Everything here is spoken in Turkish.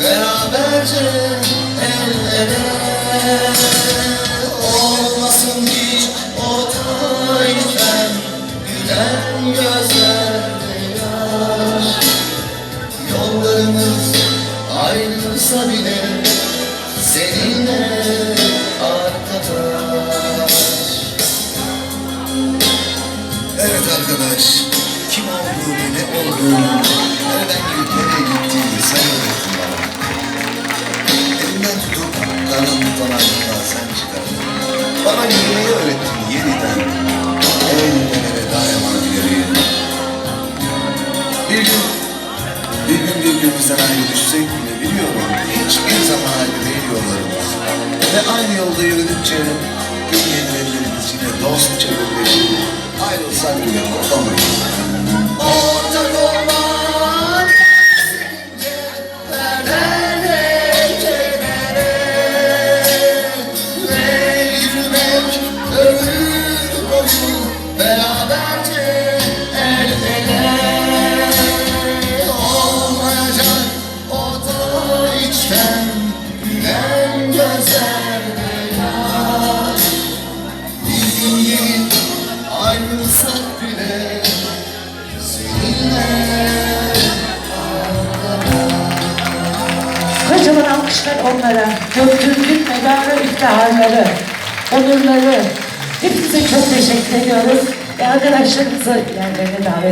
Beraberce el ele. Olmasın hiç o tarihten Gülen gözlerde yaş. Yollarımız ayrılsa bile Seninle arkadaş Evet arkadaş, kim olduğunu, ne olduğunu, karanlık alanlıktan sen çıkardın. Bana yürümeyi öğrettin yeniden. En nelere dayanan ileriye. Bir gün, bir gün birbirimizden ayrı düşsek bile biliyorum. Hiçbir zaman ayrı değil yollarımız. Ve aynı yolda yürüdükçe gülmeyen ellerimiz yine dostça birleşir. Ayrılsak bile kopamıyoruz. Beraberce el ele Olmayacak o da içten onlara. Göktürk'ün medarı iftiharları, onurları. Hepinize çok teşekkür ediyoruz. Ve arkadaşlarımızı yerlerine davet